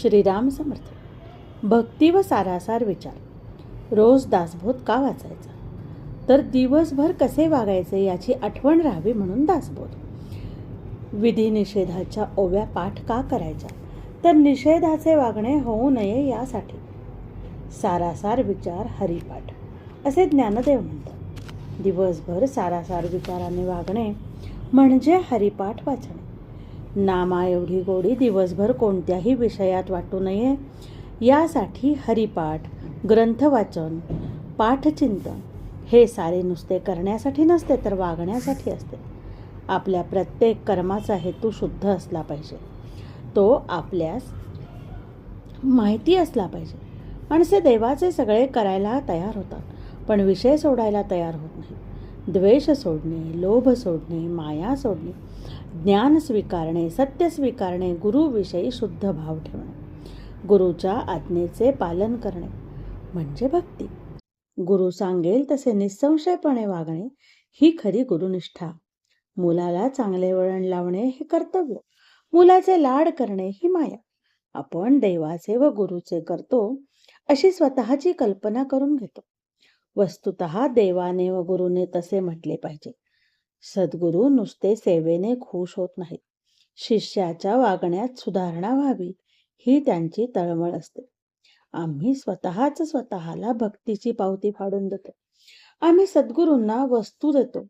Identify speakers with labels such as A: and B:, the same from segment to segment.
A: श्रीराम समर्थ. भक्ती व सारासार विचार. रोज दासबोध का वाचायचा? तर दिवसभर कसे वागायचे याची आठवण राहावी म्हणून दासबोध. विधी निषेधाच्या ओव्या पाठ का करायच्या? तर निषेधाचे वागणे होऊ नये यासाठी. सारासार विचार हरिपाठ. असे ज्ञानदेव म्हणतात. दिवसभर सारासार विचाराने वागणे म्हणजे हरिपाठ वाचणे. नामा एवढी गोडी दिवसभर कोणत्याही विषयात वाटू नये. यासाठी हरिपाठ ग्रंथवाचन पाठचिंतन हे सारे नुसते करण्यासाठी नसते तर वागण्यासाठी असते. आपल्या प्रत्येक कर्माचा हेतू शुद्ध असला पाहिजे. तो आपल्यास माहिती असला पाहिजे. माणसे देवाचे सगळे करायला तयार होतात पण विषय सोडायला तयार होत नाही. द्वेष सोडणे लोभ सोडणे माया सोडणे ज्ञान स्वीकारणे सत्य स्वीकारणे गुरुविषयी शुद्ध भाव ठेवणे गुरुच्या आज्ञेचे पालन करणे म्हणजे भक्ती. गुरु सांगेल तसे निसंशयपणे वागणे ही खरी गुरुनिष्ठा. मुलाला चांगले वळण लावणे हे कर्तव्य मुलाचे लाड करणे ही माया. आपण देवाचे व गुरुचे करतो अशी स्वतःची कल्पना करून घेतो. वस्तुत देवाने व गुरुने तसे म्हटले पाहिजे. सद्गुरू नुसते सेवेने खुश होत नाहीत. शिष्याच्या वागण्यात सुधारणा व्हावी ही त्यांची तळमळ असते. आम्ही स्वतःच स्वतःला भक्तीची पावती फाडून देतो. आम्ही सद्गुरूंना वस्तू देतो.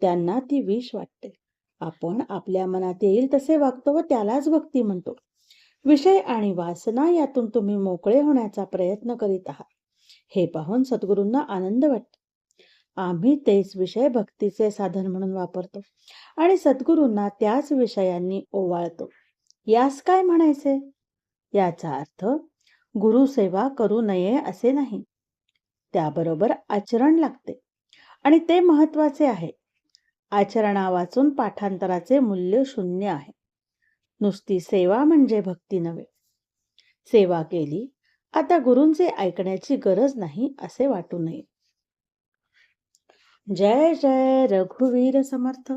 A: त्यांना ती विष वाटते. आपण आपल्या मनात येईल तसे वागतो व त्यालाच भक्ती म्हणतो. विषय आणि वासना यातून तुम्ही मोकळे होण्याचा प्रयत्न करीत आहात. हे पाहून सद्गुरूंना आनंद वाटतो. आम्ही तेच विषय भक्तीचे साधन म्हणून वापरतो आणि सद्गुरूंना त्याच विषयांनी ओवाळतो. यास काय म्हणायचे? याचा अर्थ गुरुसेवा करू नये असे नाही. त्याबरोबर आचरण लागते. आणि ते महत्त्वाचे आहे. आचरणा वाचून पाठांतराचे मूल्य शून्य आहे. नुसती सेवा म्हणजे भक्ती नव्हे. सेवा केली आता गुरूंचे ऐकण्याची गरज नाही असे वाटू नये. जय जय रघुवीर समर्थ.